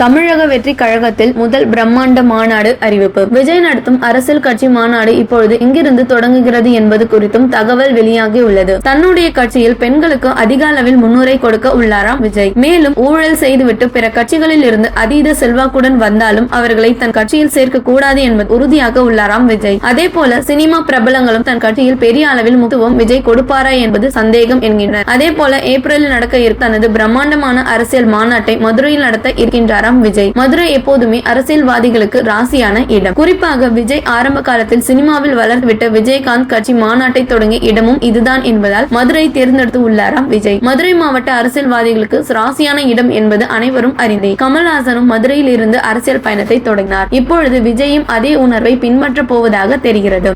தமிழக வெற்றி கழகத்தில் முதல் பிரம்மாண்ட மாநாடு அறிவிப்பு. விஜய் நடத்தும் அரசியல் கட்சி மாநாடு இப்பொழுது எங்கிருந்து தொடங்குகிறது என்பது குறித்தும் தகவல் வெளியாகி உள்ளது. தன்னுடைய கட்சியில் பெண்களுக்கு அதிக அளவில் முன்னுரை கொடுக்க உள்ளாராம் விஜய். மேலும் ஊழல் செய்துவிட்டு பிற கட்சிகளில் இருந்து அதீத செல்வாக்குடன் வந்தாலும் அவர்களை தன் கட்சியில் சேர்க்க கூடாது என்பது உறுதியாக உள்ளாராம் விஜய். அதே போல சினிமா பிரபலங்களும் தன் கட்சியில் பெரிய அளவில் முத்துவம் விஜய் கொடுப்பாரா என்பது சந்தேகம் என்கின்றனர். அதே போல ஏப்ரலில் நடக்க தனது பிரம்மாண்டமான அரசியல் மாநாட்டை மதுரையில் நடத்த இருக்கின்றாராம் விஜய். மதுரை எப்போதுமே அரசியல்வாதிகளுக்கு ராசியான இடம். குறிப்பாக விஜய் ஆரம்ப காலத்தில் சினிமாவில் வளர்ந்துவிட்ட விஜயகாந்த் கட்சி மாநாட்டை தொடங்கிய இடமும் இதுதான் என்பதால் மதுரை தேர்ந்தெடுத்து உள்ளாராம் விஜய். மதுரை மாவட்ட அரசியல்வாதிகளுக்கு ராசியான இடம் என்பது அனைவரும் அறிந்தே. கமல்ஹாசனும் மதுரையில் இருந்து அரசியல் பயணத்தை தொடங்கினார். இப்பொழுது விஜயும் அதே உணர்வை பின்பற்றப் போவதாக தெரிகிறது.